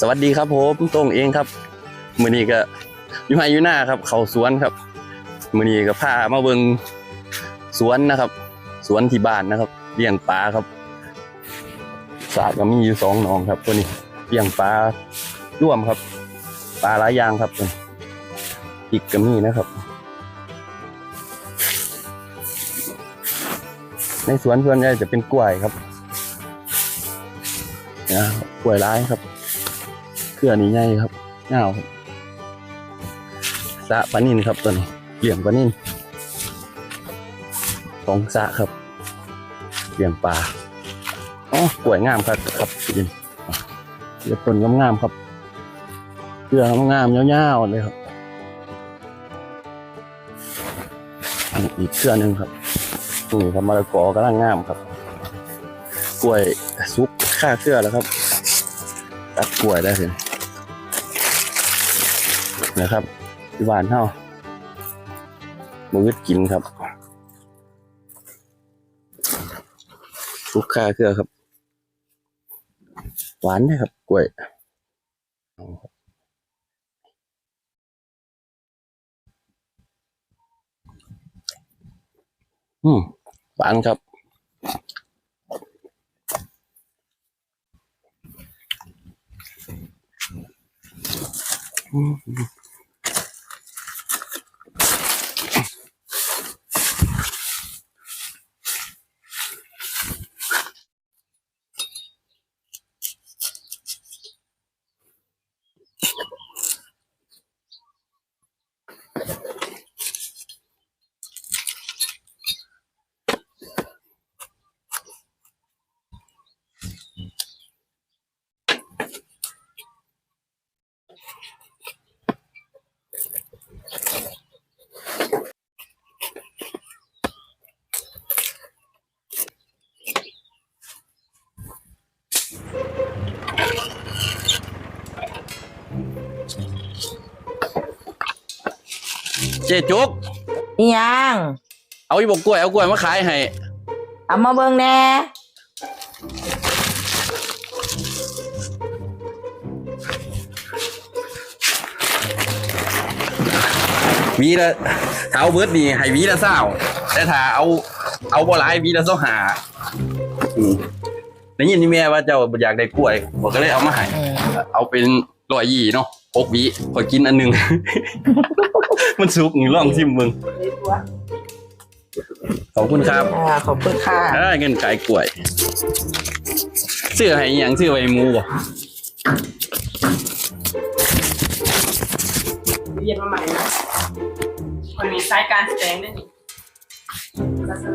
สวัสดีครับผมต้งเองครับมือนี้ก็อยู่ไฮอยู่หน้าครับ เขาสวนครับมือนี้ก็พามาเบิงสวนนะครับ สวนที่บ้านนะครับเลี้ยงปลาครับสระก็มีอยู่สองหนองครับตัวนี้เลี้ยงปลาร่วมครับปลาหลายอย่างครับอีกก็มีนะครับ ในสวนส่วนใหญ่จะเป็นกล้วยครับนะกล้วยร้ายครับ เครือนี้ใหญ่ครับเงาวครับสะปลานินครับตัวนี้เหลี้ยงปลานินสองสะครับเหลี้ยงปลาอ๋อกล้วยงามครับครับยินเลี้ยงต้นงามๆครับเครืองามๆยาวๆเลยครับอีกเครือหนึ่งครับนี่ครับมะละกอกำลังงามครับ กล้วยซุกค่าเครือแล้วครับ ตัดกล้วยได้เลย นะครับที่บ้านเฮามือกินครับลูกค้าเครือครับ หวานนะครับกล้วยอืมหวานครับ เจ๊จุกอีหยังเอาอีบอกกล้วยเอากล้วยมาขายให้เอามาเบิ่งแหน่หวีละถ้าเอาเบิร์ดนี่ให้หวีละเศร้าแต่ถ้าเอาเอาบ่หลายหวีละเศร้าหาอืมได้ยินที่แม่ว่าเจ้าอยากได้กล้วยผมก็เลยเอามาให้อืมเอาเป็นร้อยยี่เนาะหกหวีขอกินอันหนึง มันสุกนี่ลองชิมมึง ขอบคุณครับอ่าขอบคุณค่ะอ่าเงินขายกล้วยซื้อให้อิหยังซื้อไว้หมูบ่เรียนมาใหม่นะมันมีไซต์การแสดงด้วยนี่การแสดง